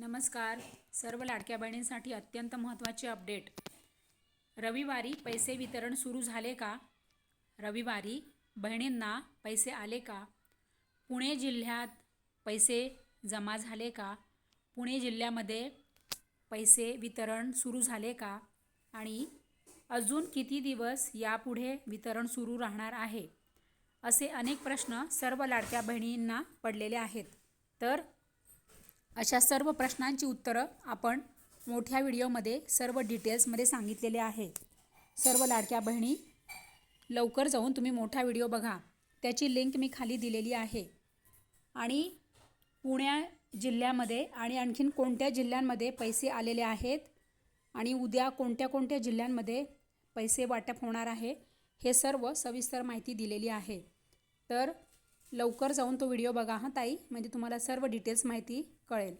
नमस्कार. सर्व लाडक्या बहिणींसाठी अत्यंत महत्त्वाचे अपडेट. रविवारी पैसे वितरण सुरू झाले का? रविवारी बहिणींना पैसे आले का? पुणे जिल्ह्यात पैसे जमा झाले का? पुणे जिल्ह्यामध्ये पैसे वितरण सुरू झाले का? आणि अजून किती दिवस यापुढे वितरण सुरू राहणार आहे? असे अनेक प्रश्न सर्व लाडक्या बहिणींना पडलेले आहेत. तर अशा सर्व प्रश्नांची उत्तरं आपण मोठ्या व्हिडिओमध्ये सर्व डिटेल्समध्ये सांगितलेले आहे. सर्व लाडक्या बहिणी लवकर जाऊन तुम्ही मोठा व्हिडिओ बघा. त्याची लिंक मी खाली दिलेली आहे. आणि पुण्या जिल्ह्यामध्ये आणि आणखीन कोणत्या जिल्ह्यांमध्ये पैसे आलेले आहेत आणि उद्या कोणत्या कोणत्या जिल्ह्यांमध्ये पैसे वाटप होणार आहे हे सर्व सविस्तर माहिती दिलेली आहे. तर लवकर जाऊन तो व्हिडिओ बघा हां ताई. म्हणजे तुम्हाला सर्व डिटेल्स माहिती कळेल.